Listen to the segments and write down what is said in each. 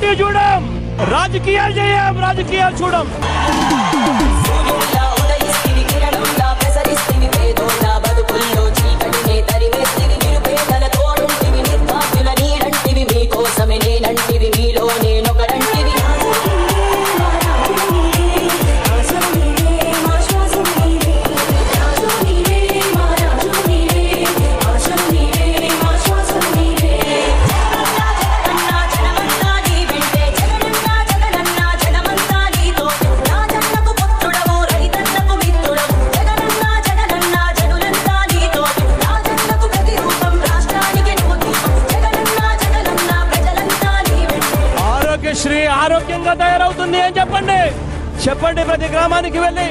Party చూడం రాజకీయాలు చేయం రాజకీయాలు చూడం. ఆరోగ్యంగా తయారవుతుంది అని చెప్పండి. చెప్పండి ప్రతి గ్రామానికి వెళ్ళి.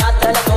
యాత్రలతో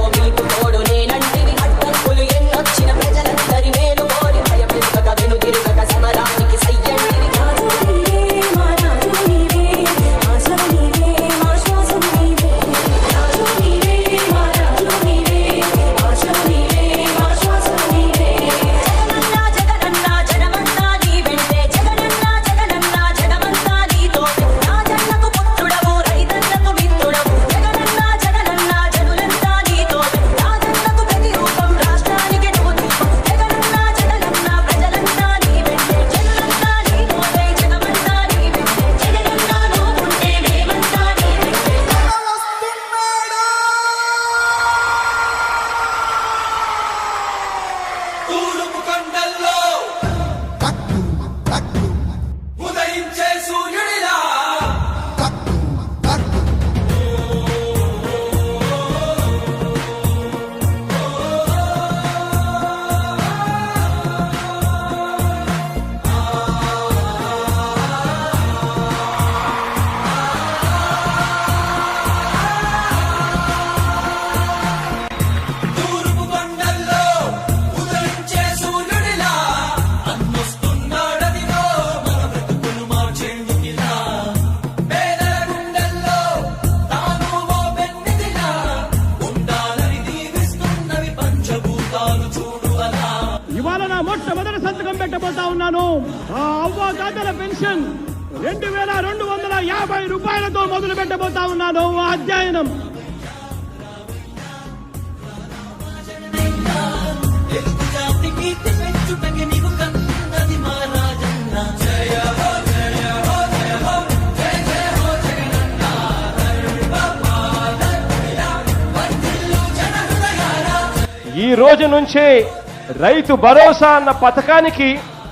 ఆ పెన్షన్ రెండు వేల రెండు వందల యాభై రూపాయలతో మొదలు పెట్టబోతా ఉన్నాను. అధ్యయనం. ఈ రోజు నుంచే రైతు భరోసా అన్న పథకానికి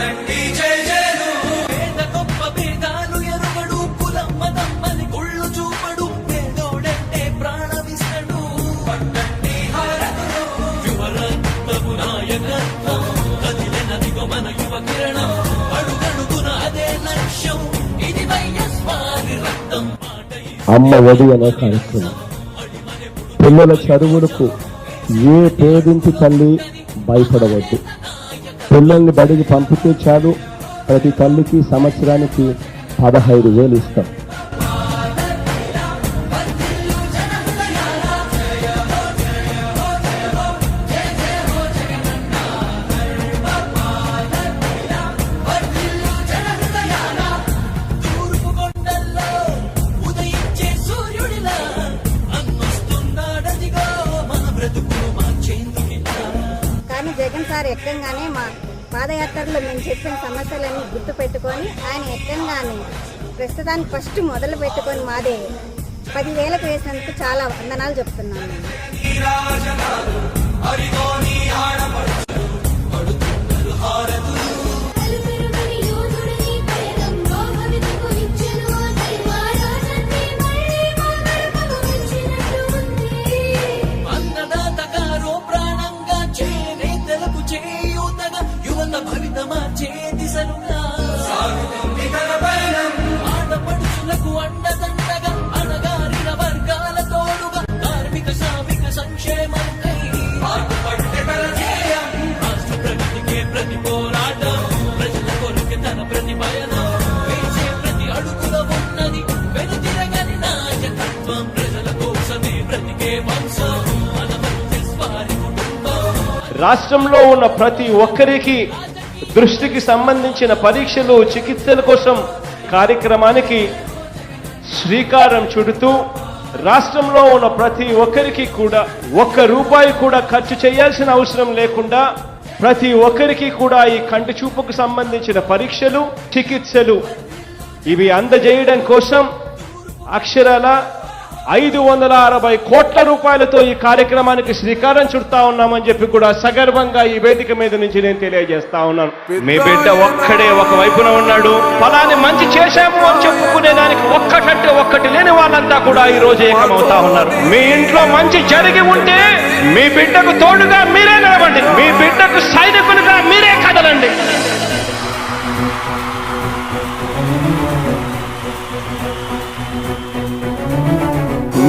కొట్టండి జై జయలు పేద గొప్ప భేదాలు ఎరుగడు కులమ్మ దమ్మని గుళ్ళు చూపడు పేదోడంటే ప్రాణమిస్తడు పట్టండి హారతులు. యువరత్నము నాయకత్వం. కదిలినదిగో మన యువ కిరణం. అడుగడుగున అదే లక్ష్యం. ఇది వైఎస్వారి రక్తం. మాట ఈ అమ్మ ఒడి అనే కార్యక్రమం. పిల్లల చదువులకు ఏ పేదింటి తల్లి భయపడవద్దు. పిల్లల్ని బడికి పంపితే చాలు. ప్రతి తల్లికి సంవత్సరానికి పదహైదు వేలు ఇస్తాం. సార్ ఎక్కంగానే మా పాదయాత్రలో మేము చెప్పిన సమస్యలన్నీ గుర్తు పెట్టుకొని ఆయన ఎక్కంగానే ప్రస్తుతానికి ఫస్ట్ మొదలు పెట్టుకొని మాదే పదివేలకు వేసినందుకు చాలా వందనాలు చెప్తున్నాను. రాష్ట్రంలో ఉన్న ప్రతి ఒక్కరికి దృష్టికి సంబంధించిన పరీక్షలు చికిత్సల కోసం కార్యక్రమానికి శ్రీకారం చుడుతూ రాష్ట్రంలో ఉన్న ప్రతి ఒక్కరికి కూడా ఒక్క రూపాయి కూడా ఖర్చు చేయాల్సిన అవసరం లేకుండా ప్రతి ఒక్కరికి కూడా ఈ కంటి చూపుకు సంబంధించిన పరీక్షలు చికిత్సలు ఇవి అందజేయడం కోసం అక్షరాల ఐదు వందల అరవై కోట్ల రూపాయలతో ఈ కార్యక్రమానికి శ్రీకారం చుడతా ఉన్నామని చెప్పి కూడా సగర్వంగా ఈ వేదిక మీద నుంచి నేను తెలియజేస్తా ఉన్నాను. మీ బిడ్డ ఒక్కడే ఒక వైపున ఉన్నాడు. ఫలాన్ని మంచి చేశాము అని చెప్పుకునే దానికి ఒక్కటంటే ఒక్కటి లేని వాళ్ళంతా కూడా ఈ రోజు ఏకమవుతా ఉన్నారు. మీ ఇంట్లో మంచి జరిగి ఉంటే మీ బిడ్డకు తోడుగా మీరే నిలబండి మీ బిడ్డకు సైనికులుగా మీరే కదలండి.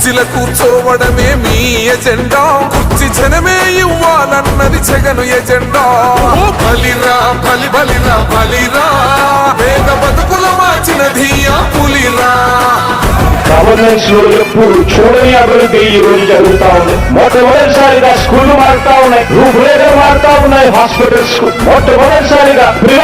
కుర్చీల కూర్చోవడమే మీ ఎజెండా. కుర్చీ జనమే ఇవ్వాలన్నది జగను ఎజెండా. బలిరా బలి బలిరా బలిరా. పేద బతుకుల మార్చినది ఆ పులిరా. గవర్నెన్స్లో ఎప్పుడు చూడని అభివృద్ధి ఈ రోజు జరుగుతా ఉంది మొట్టమొదటిసారిగా స్కూళ్ళు మారుతా ఉన్నాయి. రూపురేఖలు మారుతా ఉన్నాయి. హాస్పిటల్స్ మొట్టమొదటిసారిగా